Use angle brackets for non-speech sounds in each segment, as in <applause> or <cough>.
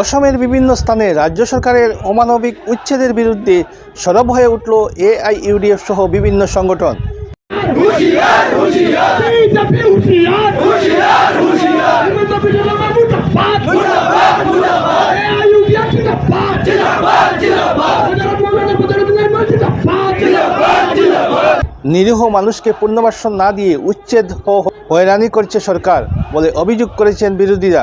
অসমের বিভিন্ন স্থানে রাজ্য সরকারের অমানবিক উচ্ছেদের বিরুদ্ধে সরব হয়ে উঠল এআইইউডিএফ সহ বিভিন্ন সংগঠন। নিরীহ মানুষকে পুনর্বাসন না দিয়ে উচ্ছেদ হয়রানি করছে সরকার বলে অভিযোগ করেছেন বিরোধীরা।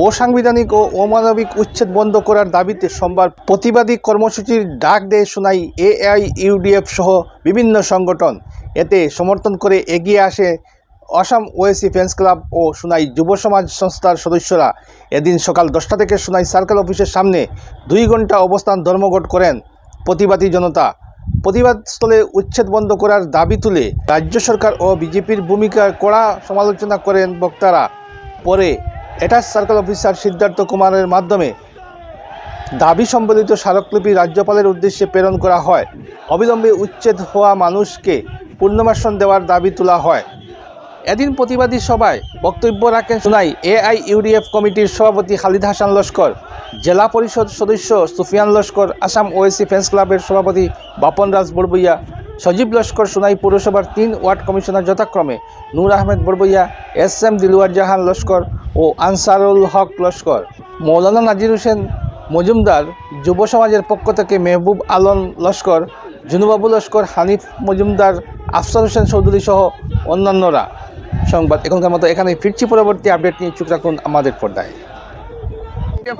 অসাংবিধানিক ও অমানবিক উচ্ছেদ বন্ধ করার দাবিতে সোমবার প্রতিবাদী কর্মসূচির ডাক দেয় শোনাই এআইইউডিএফ সহ বিভিন্ন সংগঠন। এতে সমর্থন করে এগিয়ে আসে অসম ওয়েসি ফ্যান্স ক্লাব ও সোনাই যুব সমাজ সংস্থার সদস্যরা। এদিন সকাল দশটা থেকে সোনাই সার্কেল অফিসের সামনে দুই ঘণ্টা অবস্থান ধর্মঘট করেন প্রতিবাদী জনতা। প্রতিবাদস্থলে উচ্ছেদ বন্ধ করার দাবি তুলে রাজ্য সরকার ও বিজেপির ভূমিকার কড়া সমালোচনা করেন বক্তারা। পরে অ্যাটাচ সার্কেল অফিসার সিদ্ধার্থ কুমারের মাধ্যমে দাবি সম্বলিত স্মারকলিপি রাজ্যপালের উদ্দেশ্যে প্রেরণ করা হয়। অবিলম্বে উচ্ছেদ হওয়া মানুষকে পুনর্বাসন দেওয়ার দাবি তোলা হয়। এদিন প্রতিবাদী সভায় বক্তব্য রাখেন শোনাই এআইইউডিএফ কমিটির সভাপতি খালিদ হাসান লস্কর, জেলা পরিষদ সদস্য সুফিয়ান লস্কর, আসাম ওএসি ফ্যান্স ক্লাবের সভাপতি বাপন রাজ বড়বইয়া সজীব লস্কর সোনাই পৌরসভার তিন ওয়ার্ড কমিশনার যথাক্রমে নূর আহমেদ বড়বইয়া এস এম দিলওয়ার জাহান লস্কর ও আনসারুল হক লস্কর। মৌলানা নাজির হোসেন মজুমদার যুব সমাজের পক্ষ থেকে মেহবুব আলম লস্কর, জুনুবাবু লস্কর, হানিফ মজুমদার, আফসার হোসেন চৌধুরী সহ অন্যান্যরা। সংবাদ এখনকার মতো এখানে ফিরছি। পরবর্তী আপডেট নিয়ে চোখ রাখুন আমাদের পর্দায়।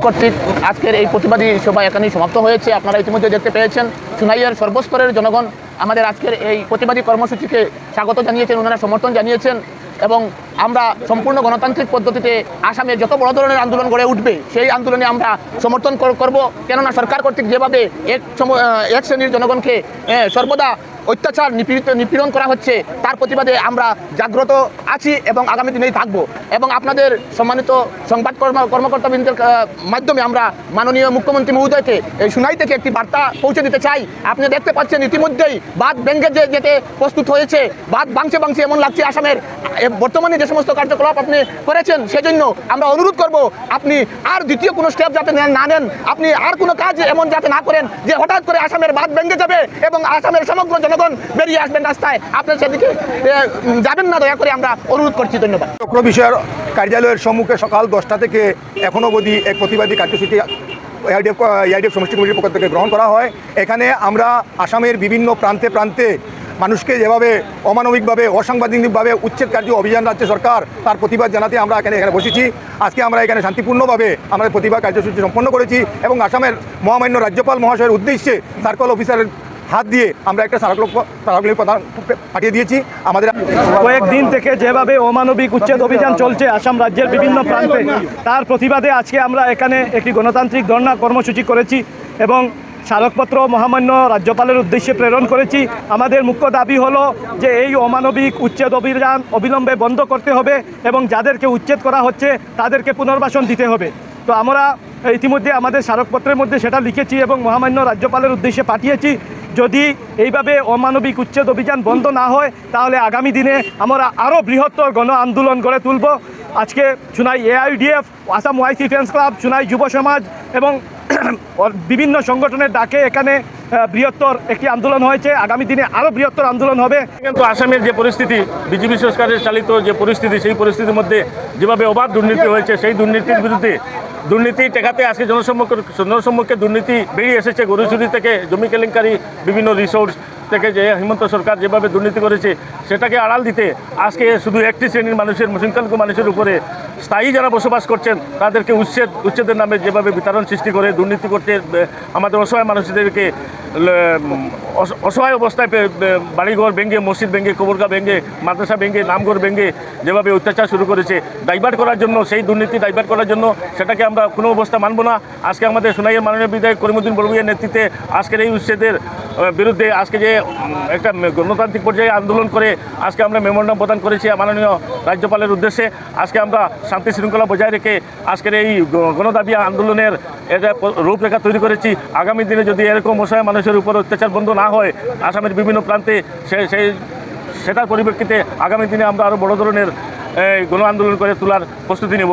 কর্তৃক আজকের এই প্রতিবাদী সভা এখানেই সমাপ্ত হয়েছে। আপনারা ইতিমধ্যে দেখতে পেয়েছেন, সুনাইয়ার সর্বস্তরের জনগণ আমাদের আজকের এই প্রতিবাদী কর্মসূচিকে স্বাগত জানিয়েছেন, ওনারা সমর্থন জানিয়েছেন এবং আমরা সম্পূর্ণ গণতান্ত্রিক পদ্ধতিতে আসামে যত বড় ধরনের আন্দোলন গড়ে উঠবে, সেই আন্দোলনে আমরা সমর্থন কর- করব। কেননা সরকার কর্তৃক যেভাবে এক এক শ্রেণির জনগণকে সর্বদা অত্যাচার নিপীড়িত, নিপীড়ন করা হচ্ছে, তার প্রতিবাদে আমরা জাগ্রত আছি এবং আগামী দিনেই থাকব। এবং আপনাদের সম্মানিত সংবাদ কর্ম, কর্মকর্তাবৃন্দের মাধ্যমে আমরা মাননীয় মুখ্যমন্ত্রী মহোদয়কে, এই সুনাই থেকে একটি বার্তা পৌঁছে দিতে চাই। আপনি দেখতে পাচ্ছেন ইতিমধ্যেই বাদ ব্যাঙ্গে যে, যেতে প্রস্তুত হয়েছে বাদ বাংছে বাংছে এমন লাগছে আসামের। বর্তমানে যে সমস্ত কার্যকলাপ আপনি করেছেন, সেজন্য আমরা অনুরোধ করব, আপনি আর দ্বিতীয় কোনো স্টেপ যাতে না নেন, আপনি আর কোনো কাজ এমন যাতে না করেন, যে হঠাৎ করে আসামের বাদ ভেঙে যাবে এবং আসামের সমগ্র জনগণ বেরিয়ে আসবেন রাস্তায়। আপনার সেদিকে যাবেন না, দয়া করে আমরা অনুরোধ করছি, ধন্যবাদ। চক্র বিষয়ের কার্যালয়ের সম্মুখে সকাল দশটা থেকে এখনও অবধি এক প্রতিবাদী কার্যসূচি এআইডিএফ এআইডিএফ সমষ্টি কমিটির পক্ষ থেকে গ্রহণ করা হয়। এখানে আমরা আসামের বিভিন্ন প্রান্তে প্রান্তে মানুষকে যেভাবে অমানবিকভাবে, অসাংবাদিকভাবে উচ্ছেদ কার্য অভিযান রাজ্য সরকার তার প্রতিবাদ জানাতে আমরা এখানে এখানে বসেছি। আজকে আমরা এখানে শান্তিপূর্ণভাবে আমাদের প্রতিবাদ কার্যসূচি সম্পন্ন করেছি এবং আসামের মহামান্য রাজ্যপাল মহাশয়ের উদ্দেশ্যে সার্কল অফিসারের হাত দিয়ে আমরা একটা স্মারকলিপি স্মারকলিপি প্রদান পাঠিয়ে দিয়েছি। আমাদের কয়েকদিন থেকে যেভাবে অমানবিক উচ্ছেদ অভিযান চলছে আসাম রাজ্যের বিভিন্ন প্রান্তে, তার প্রতিবাদে আজকে আমরা এখানে একটি গণতান্ত্রিক ধর্ণা কর্মসূচি করেছি এবং স্মারকপত্র মহামান্য রাজ্যপালের উদ্দেশ্যে প্রেরণ করেছি। আমাদের মুখ্য দাবি হলো যে এই অমানবিক উচ্ছেদ অভিযান অবিলম্বে বন্ধ করতে হবে এবং যাদেরকে উচ্ছেদ করা হচ্ছে তাদেরকে পুনর্বাসন দিতে হবে। তো আমরা ইতিমধ্যে আমাদের স্মারকপত্রের মধ্যে সেটা লিখেছি এবং মহামান্য রাজ্যপালের উদ্দেশ্যে পাঠিয়েছি। যদি এইভাবে অমানবিক উচ্ছেদ অভিযান বন্ধ না হয়, তাহলে আগামী দিনে আমরা আরও বৃহত্তর গণ আন্দোলন গড়ে তুলব। আজকে Chunai AIDF, Assam Owaisi friends club, Chunai যুব সমাজ এবং <clears throat> বিভিন্ন সংগঠনের ডাকে এখানে বৃহত্তর একটি আন্দোলন হয়েছে। আগামী দিনে আরও বৃহত্তর আন্দোলন হবে। কিন্তু আসামের যে পরিস্থিতি, বিজেপি সরকারের চালিত যে পরিস্থিতি, সেই পরিস্থিতির মধ্যে যেভাবে অবাধ দুর্নীতি হয়েছে, সেই দুর্নীতির বিরুদ্ধে দুর্নীতি টেকাতে আজকে জনসম্মুখে জনসম্মুখে দুর্নীতি বেরিয়ে এসেছে। গরুচুরি থেকে জমি কেলেঙ্কারি, বিভিন্ন রিসোর্স থেকে যে হিমন্ত সরকার যেভাবে দুর্নীতি করেছে, সেটাকে আড়াল দিতে আজকে শুধু একটি শ্রেণির মানুষের সংখ্যালঘু মানুষের উপরে স্থায়ী যারা বসবাস করছেন, তাদেরকে উচ্ছেদ, উচ্ছেদের নামে যেভাবে বিতরণ সৃষ্টি করে দুর্নীতি করতে, আমাদের অসহায় মানুষদেরকে অসহায় অবস্থায় বাড়িঘর ভেঙে, মসজিদ ভেঙে কবরগা ভেঙে, মাদ্রাসা ভেঙে, নামঘর ভেঙে যেভাবে অত্যাচার শুরু করেছে ডাইভার্ট করার জন্য, সেই দুর্নীতি ডাইভার্ট করার জন্য সেটাকে আমরা কোনো অবস্থা মানব না। আজকে আমাদের সোনাইয়ের মাননীয় বিধায়ক করিমুদ্দিন বড়ুয়ের নেতৃত্বে আজকের এই উচ্ছেদের বিরুদ্ধে আজকে যে একটা গণতান্ত্রিক পর্যায়ে আন্দোলন করে আজকে আমরা মেমোরান্ডাম প্রদান করেছি মাননীয় রাজ্যপালের উদ্দেশ্যে। আজকে আমরা শান্তি শৃঙ্খলা বজায় রেখে আজকের এই গণদাবি আন্দোলনের এটা রূপরেখা তৈরি করেছি। আগামী দিনে যদি এরকম অসহায় মানুষের উপর অত্যাচার বন্ধ না হয়, আসামের বিভিন্ন প্রান্তে সে সেই সেটার পরিপ্রেক্ষিতে আগামী দিনে আমরা আরও বড় ধরনের গণ আন্দোলন করে তোলার প্রস্তুতি নেব।